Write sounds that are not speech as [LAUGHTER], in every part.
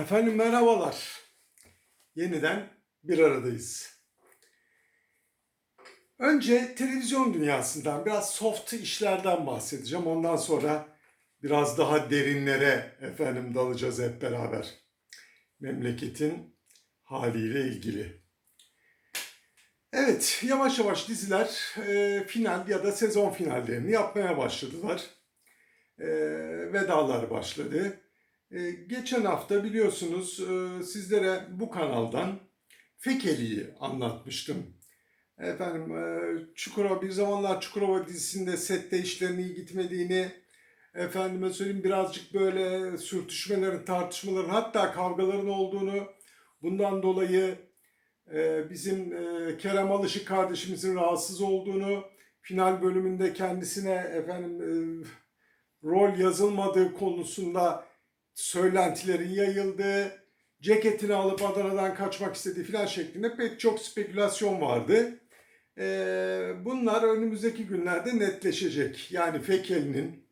Efendim merhabalar. Yeniden bir aradayız. Önce televizyon dünyasından biraz soft işlerden bahsedeceğim. Ondan sonra biraz daha derinlere efendim dalacağız hep beraber. Memleketin haliyle ilgili. Evet, yavaş yavaş diziler e, final ya da sezon finallerini yapmaya başladılar. E, vedalar başladı. Ee, geçen hafta biliyorsunuz e, sizlere bu kanaldan Fekeli'yi anlatmıştım. Efendim e, Çukurova bir zamanlar Çukurova dizisinde sette işlerin iyi gitmediğini, efendime söyleyeyim birazcık böyle sürtüşmelerin, tartışmaların hatta kavgaların olduğunu, bundan dolayı e, bizim Kerem Alışık kardeşimizin rahatsız olduğunu, final bölümünde kendisine efendim rol yazılmadığı konusunda söylentilerin yayıldığı, ceketini alıp Adana'dan kaçmak istediği filan şeklinde pek çok spekülasyon vardı. Ee, bunlar önümüzdeki günlerde netleşecek. Yani Fekeli'nin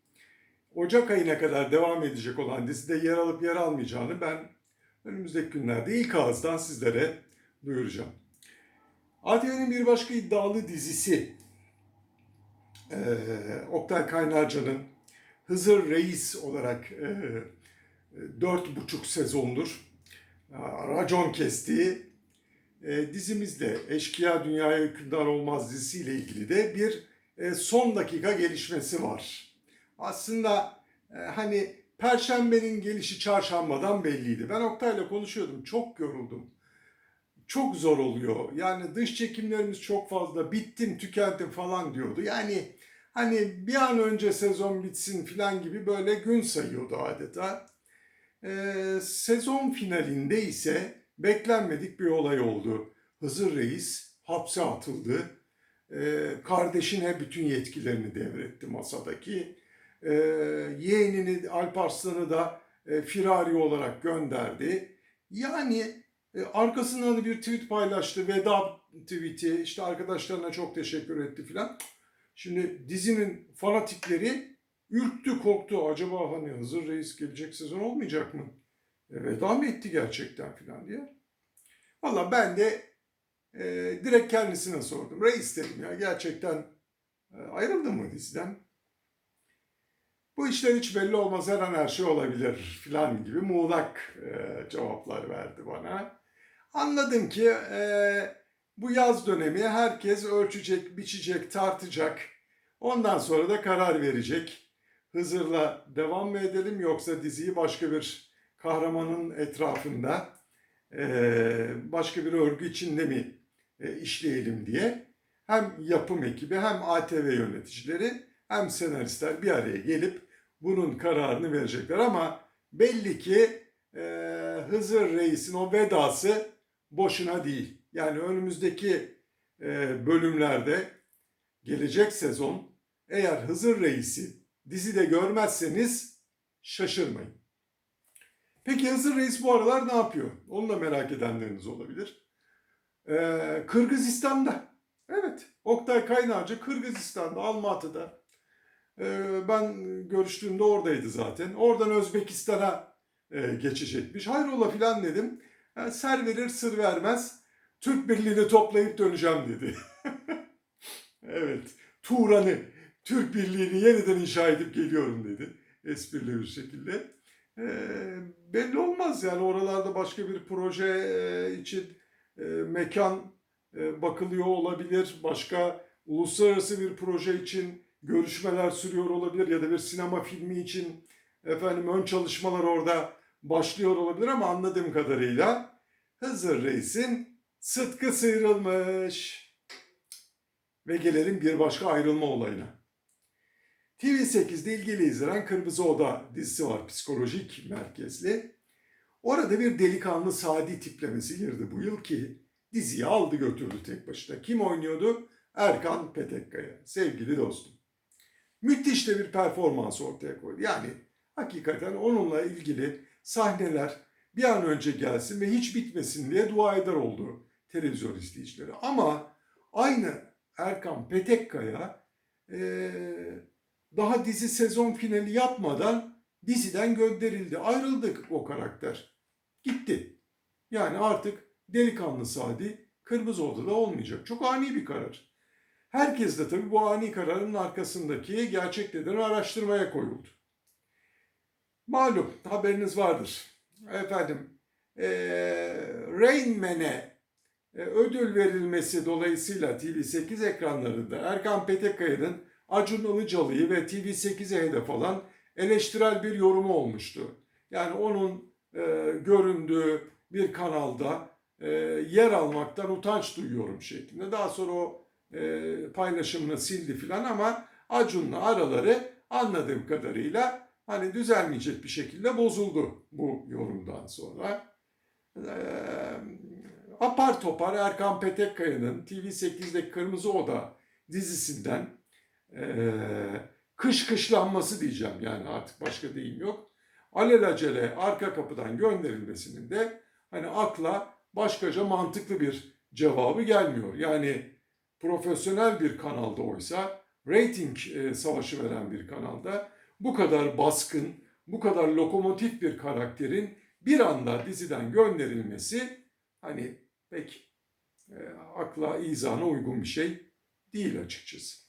Ocak ayına kadar devam edecek olan dizide yer alıp yer almayacağını ben önümüzdeki günlerde ilk ağızdan sizlere duyuracağım. ATV'nin bir başka iddialı dizisi ee, Oktay Kaynarca'nın Hızır Reis olarak e, dört buçuk sezondur racon kestiği e, dizimizde Eşkıya Dünyaya Hükümdar Olmaz dizisiyle ilgili de bir e, son dakika gelişmesi var. Aslında e, hani Perşembenin gelişi çarşambadan belliydi. Ben Oktay'la konuşuyordum. Çok yoruldum. Çok zor oluyor. Yani dış çekimlerimiz çok fazla. Bittim, tükendim falan diyordu. Yani hani bir an önce sezon bitsin falan gibi böyle gün sayıyordu adeta. Ee, sezon finalinde ise beklenmedik bir olay oldu. Hızır Reis hapse atıldı. Ee, kardeşine bütün yetkilerini devretti masadaki. Ee, yeğenini Alparslan'ı da e, firari olarak gönderdi. Yani e, arkasından da bir tweet paylaştı. Veda tweet'i işte arkadaşlarına çok teşekkür etti filan. Şimdi dizinin fanatikleri ürktü, korktu. Acaba hani Hızır Reis gelecek sezon olmayacak mı? E, veda mı etti gerçekten filan diye. Valla ben de e, direkt kendisine sordum. Reis dedim ya gerçekten e, ayrıldın mı diziden? Bu işler hiç belli olmaz her an her şey olabilir filan gibi muğlak e, cevaplar verdi bana. Anladım ki e, bu yaz dönemi herkes ölçecek, biçecek, tartacak. Ondan sonra da karar verecek. Hızır'la devam mı edelim yoksa diziyi başka bir kahramanın etrafında başka bir örgü içinde mi işleyelim diye hem yapım ekibi hem ATV yöneticileri hem senaristler bir araya gelip bunun kararını verecekler ama belli ki Hızır Reis'in o vedası boşuna değil. Yani önümüzdeki bölümlerde gelecek sezon eğer Hızır Reis'i dizide görmezseniz şaşırmayın. Peki Hızır Reis bu aralar ne yapıyor? Onu da merak edenleriniz olabilir. Ee, Kırgızistan'da. Evet, Oktay Kaynarca Kırgızistan'da, Almatı'da. Ee, ben görüştüğümde oradaydı zaten. Oradan Özbekistan'a e, geçecekmiş. Hayrola filan dedim. Yani ser verir sır vermez. Türk Birliği'ni toplayıp döneceğim dedi. [LAUGHS] evet, Turan'ı Türk Birliği'ni yeniden inşa edip geliyorum dedi. Esprili bir şekilde. E, belli olmaz yani oralarda başka bir proje e, için e, mekan e, bakılıyor olabilir. Başka uluslararası bir proje için görüşmeler sürüyor olabilir ya da bir sinema filmi için efendim ön çalışmalar orada başlıyor olabilir ama anladığım kadarıyla Hızır Reis'in sıtkı sıyrılmış. Ve gelelim bir başka ayrılma olayına. TV8'de ilgili izlenen Kırmızı Oda dizisi var psikolojik merkezli. Orada bir delikanlı Sadi tiplemesi girdi bu yıl ki diziyi aldı götürdü tek başına. Kim oynuyordu? Erkan Petekkaya. Sevgili dostum. Müthiş de bir performans ortaya koydu. Yani hakikaten onunla ilgili sahneler bir an önce gelsin ve hiç bitmesin diye dua eder oldu televizyon izleyicileri. Ama aynı Erkan Petekkaya ee, daha dizi sezon finali yapmadan diziden gönderildi. Ayrıldık o karakter. gitti. Yani artık delikanlı Sadi Kırmızı Oda'da olmayacak. Çok ani bir karar. Herkes de tabii bu ani kararın arkasındaki gerçek nedeni araştırmaya koyuldu. Malum haberiniz vardır. Efendim eee Rain Man'e e, ödül verilmesi dolayısıyla TV8 ekranlarında Erkan Petekkaya'nın Acun Ilıcalı'yı ve TV8'e hedef alan eleştirel bir yorumu olmuştu. Yani onun e, göründüğü bir kanalda e, yer almaktan utanç duyuyorum şeklinde. Daha sonra o e, paylaşımını sildi filan ama Acun'la araları anladığım kadarıyla hani düzelmeyecek bir şekilde bozuldu bu yorumdan sonra. E, apar topar Erkan Petekkaya'nın TV8'deki Kırmızı Oda dizisinden e, kış kışlanması diyeceğim yani artık başka deyim yok. Alelacele arka kapıdan gönderilmesinin de hani akla başkaca mantıklı bir cevabı gelmiyor. Yani profesyonel bir kanalda oysa rating e, savaşı veren bir kanalda bu kadar baskın, bu kadar lokomotif bir karakterin bir anda diziden gönderilmesi hani pek e, akla izana uygun bir şey değil açıkçası.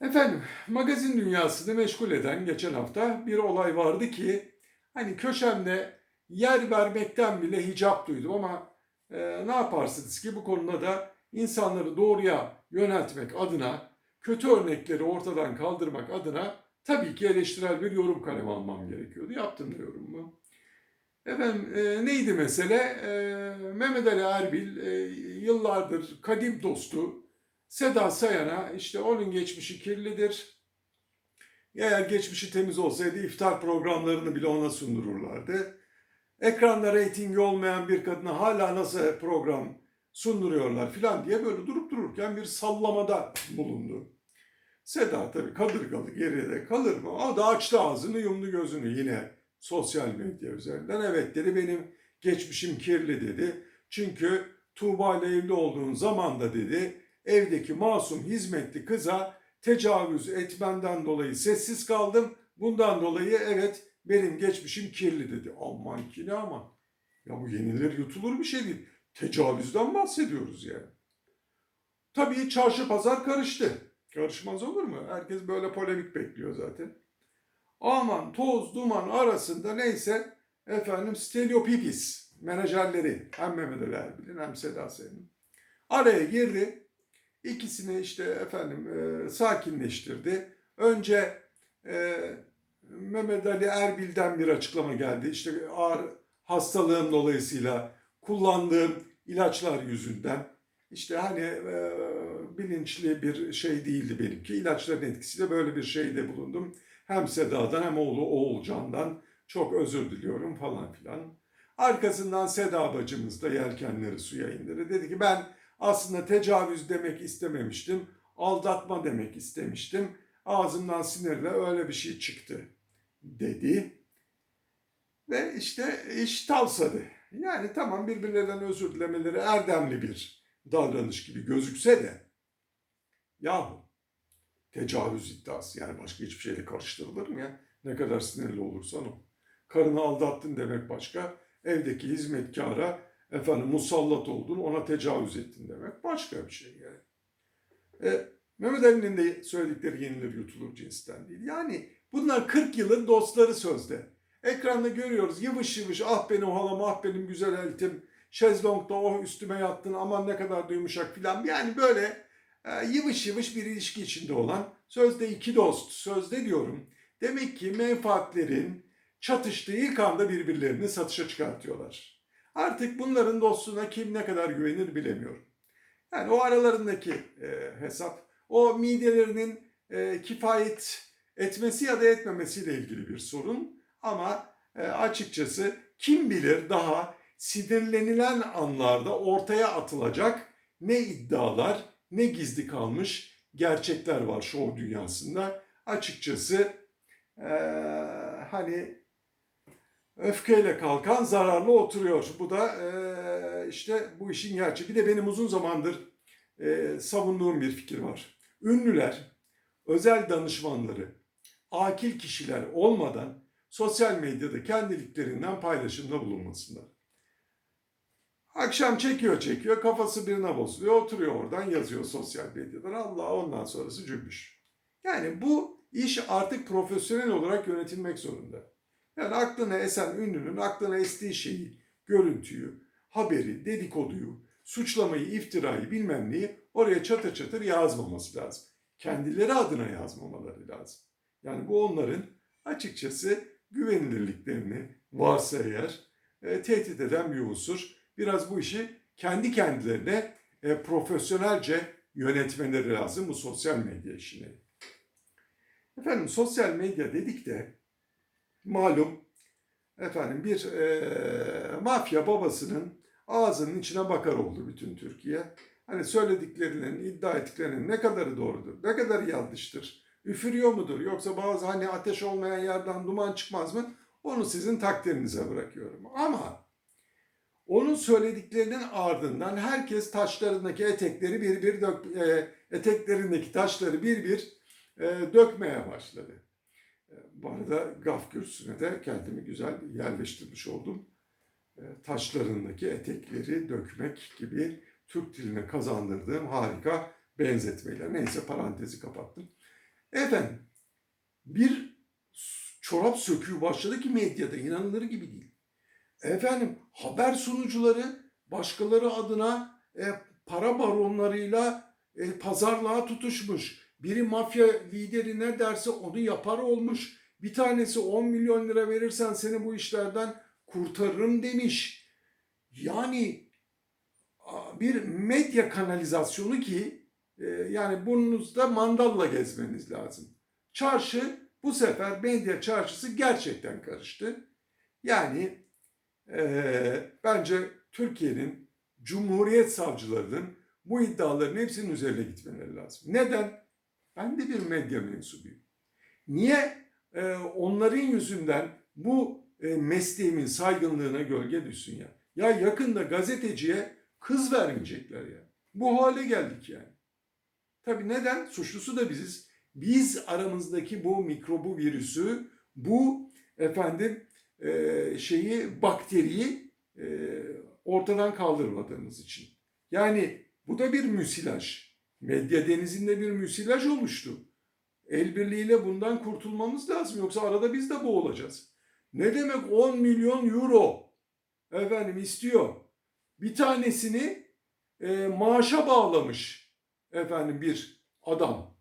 Efendim magazin dünyasını meşgul eden geçen hafta bir olay vardı ki hani köşemde yer vermekten bile hicap duydum ama e, ne yaparsınız ki bu konuda da insanları doğruya yöneltmek adına kötü örnekleri ortadan kaldırmak adına tabii ki eleştirel bir yorum kalemi almam gerekiyordu. Yaptım da yorumumu. Efendim e, neydi mesele? E, Mehmet Ali Erbil e, yıllardır kadim dostu Seda Sayan'a işte onun geçmişi kirlidir. Eğer geçmişi temiz olsaydı iftar programlarını bile ona sundururlardı. Ekranda reytingi olmayan bir kadına hala nasıl program sunduruyorlar filan diye böyle durup dururken bir sallamada bulundu. Seda tabii kadırgalı geride kalır mı? O da açtı ağzını yumdu gözünü yine sosyal medya üzerinden. Evet dedi benim geçmişim kirli dedi. Çünkü Tuğba ile evli olduğun zaman da dedi evdeki masum hizmetli kıza tecavüz etmenden dolayı sessiz kaldım. Bundan dolayı evet benim geçmişim kirli dedi. Aman ki ne aman. Ya bu yenilir yutulur bir şey değil. Tecavüzden bahsediyoruz yani. Tabii çarşı pazar karıştı. Karışmaz olur mu? Herkes böyle polemik bekliyor zaten. Aman toz duman arasında neyse efendim Steliopipis menajerleri hem Mehmet Ali Erbil'in hem Seda Sayan'ın araya girdi. İkisini işte efendim e, sakinleştirdi. Önce e, Mehmet Ali Erbil'den bir açıklama geldi. İşte ağır hastalığım dolayısıyla kullandığım ilaçlar yüzünden işte hani e, bilinçli bir şey değildi benimki. İlaçların etkisiyle böyle bir şeyde bulundum. Hem Seda'dan hem oğlu Oğulcan'dan çok özür diliyorum falan filan. Arkasından Seda bacımız da yelkenleri suya indirdi. Dedi ki ben aslında tecavüz demek istememiştim. Aldatma demek istemiştim. Ağzımdan sinirle öyle bir şey çıktı dedi. Ve işte iş tavsadı. Yani tamam birbirlerinden özür dilemeleri erdemli bir davranış gibi gözükse de yahu tecavüz iddiası yani başka hiçbir şeyle karıştırılır mı ya? Ne kadar sinirli olursan o. Karını aldattın demek başka. Evdeki hizmetkara efendim musallat oldun ona tecavüz ettin demek başka bir şey yani. E, Mehmet Ali'nin de söyledikleri yenilir yutulur cinsten değil. Yani bunlar 40 yılın dostları sözde. Ekranda görüyoruz yıvış yıvış ah benim halam ah benim güzel eltim şezlongda oh üstüme yattın aman ne kadar da yumuşak filan. Yani böyle e, yıvış yıvış bir ilişki içinde olan sözde iki dost sözde diyorum. Demek ki menfaatlerin çatıştığı ilk anda birbirlerini satışa çıkartıyorlar. Artık bunların dostluğuna kim ne kadar güvenir bilemiyorum. Yani o aralarındaki e, hesap, o midelerinin e, kifayet etmesi ya da etmemesiyle ilgili bir sorun. Ama e, açıkçası kim bilir daha sinirlenilen anlarda ortaya atılacak ne iddialar, ne gizli kalmış gerçekler var şov dünyasında. Açıkçası e, hani öfkeyle kalkan zararlı oturuyor. Bu da e, işte bu işin gerçeği. Bir de benim uzun zamandır e, savunduğum bir fikir var. Ünlüler, özel danışmanları, akil kişiler olmadan sosyal medyada kendiliklerinden paylaşımda bulunmasınlar. Akşam çekiyor çekiyor kafası birine bozuluyor oturuyor oradan yazıyor sosyal medyadan Allah ondan sonrası cümbüş. Yani bu iş artık profesyonel olarak yönetilmek zorunda. Yani aklına esen ünlünün aklına estiği şeyi, görüntüyü, haberi, dedikoduyu, suçlamayı, iftirayı bilmem neyi oraya çatır çatır yazmaması lazım. Kendileri adına yazmamaları lazım. Yani bu onların açıkçası güvenilirliklerini varsa eğer e, tehdit eden bir unsur. Biraz bu işi kendi kendilerine e, profesyonelce yönetmeleri lazım bu sosyal medya işini. Efendim sosyal medya dedik de malum efendim bir e, mafya babasının ağzının içine bakar oldu bütün Türkiye. Hani söylediklerinin, iddia ettiklerinin ne kadarı doğrudur, ne kadar yanlıştır, üfürüyor mudur yoksa bazı hani ateş olmayan yerden duman çıkmaz mı? Onu sizin takdirinize bırakıyorum. Ama onun söylediklerinin ardından herkes taşlarındaki etekleri bir bir dök, e, eteklerindeki taşları bir bir e, dökmeye başladı. Bu arada gaf kürsüsüne de kendimi güzel yerleştirmiş oldum. E, taşlarındaki etekleri dökmek gibi Türk diline kazandırdığım harika benzetmeyle. Neyse parantezi kapattım. Efendim bir çorap söküğü başladı ki medyada inanılır gibi değil. Efendim haber sunucuları başkaları adına e, para baronlarıyla e, pazarlığa tutuşmuş. Biri mafya lideri ne derse onu yapar olmuş. Bir tanesi 10 milyon lira verirsen seni bu işlerden kurtarırım demiş. Yani bir medya kanalizasyonu ki e, yani burnunuzda mandalla gezmeniz lazım. Çarşı bu sefer medya çarşısı gerçekten karıştı. Yani e, bence Türkiye'nin Cumhuriyet savcılarının bu iddiaların hepsinin üzerine gitmeleri lazım. Neden? Ben de bir medya mensubuyum. Niye e, onların yüzünden bu e, mesleğimin saygınlığına gölge düşsün ya? Ya yakında gazeteciye kız vermeyecekler ya. Bu hale geldik yani. Tabii neden? Suçlusu da biziz. Biz aramızdaki bu mikrobu virüsü, bu efendim e, şeyi bakteriyi e, ortadan kaldırmadığımız için. Yani bu da bir müsilaj. Medya denizinde bir müsilaj oluştu. El birliğiyle bundan kurtulmamız lazım. Yoksa arada biz de boğulacağız. Ne demek 10 milyon euro? Efendim istiyor. Bir tanesini e, maaşa bağlamış efendim bir adam.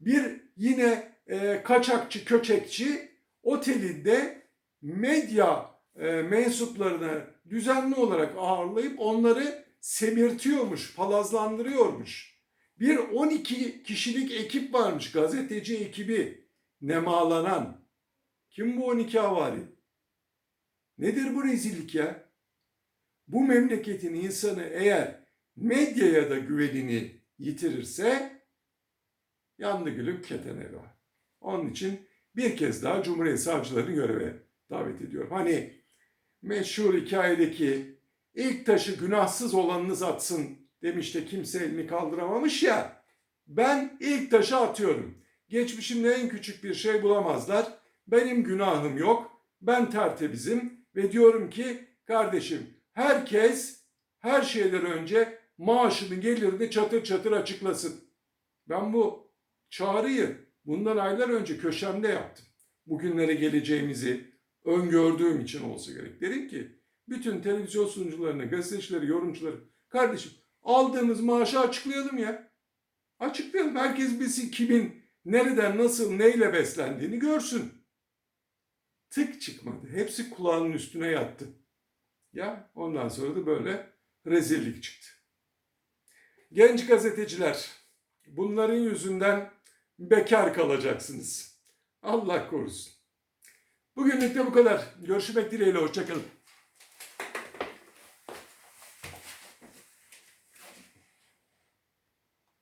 Bir yine e, kaçakçı, köçekçi otelinde medya e, mensuplarını düzenli olarak ağırlayıp onları semirtiyormuş, palazlandırıyormuş. Bir 12 kişilik ekip varmış, gazeteci ekibi nemalanan. Kim bu 12 havari? Nedir bu rezillik ya? Bu memleketin insanı eğer medyaya da güvenini yitirirse yandı gülüm ketene var. Onun için bir kez daha Cumhuriyet Savcılarını göreve davet ediyorum. Hani meşhur hikayedeki ilk taşı günahsız olanınız atsın demiş de kimse elini kaldıramamış ya. Ben ilk taşı atıyorum. Geçmişimde en küçük bir şey bulamazlar. Benim günahım yok. Ben tertemizim ve diyorum ki kardeşim herkes her şeyden önce maaşını gelirini çatır çatır açıklasın. Ben bu çağrıyı bundan aylar önce köşemde yaptım. Bugünlere geleceğimizi öngördüğüm için olsa gerek. Dedim ki bütün televizyon sunucularını, gazetecileri, yorumcuları kardeşim aldığımız maaşı açıklayalım ya. Açıklayalım. Herkes bilsin kimin nereden, nasıl, neyle beslendiğini görsün. Tık çıkmadı. Hepsi kulağının üstüne yattı. Ya ondan sonra da böyle rezillik çıktı. Genç gazeteciler, bunların yüzünden bekar kalacaksınız. Allah korusun. Bugünlük de bu kadar. Görüşmek dileğiyle. Hoşçakalın.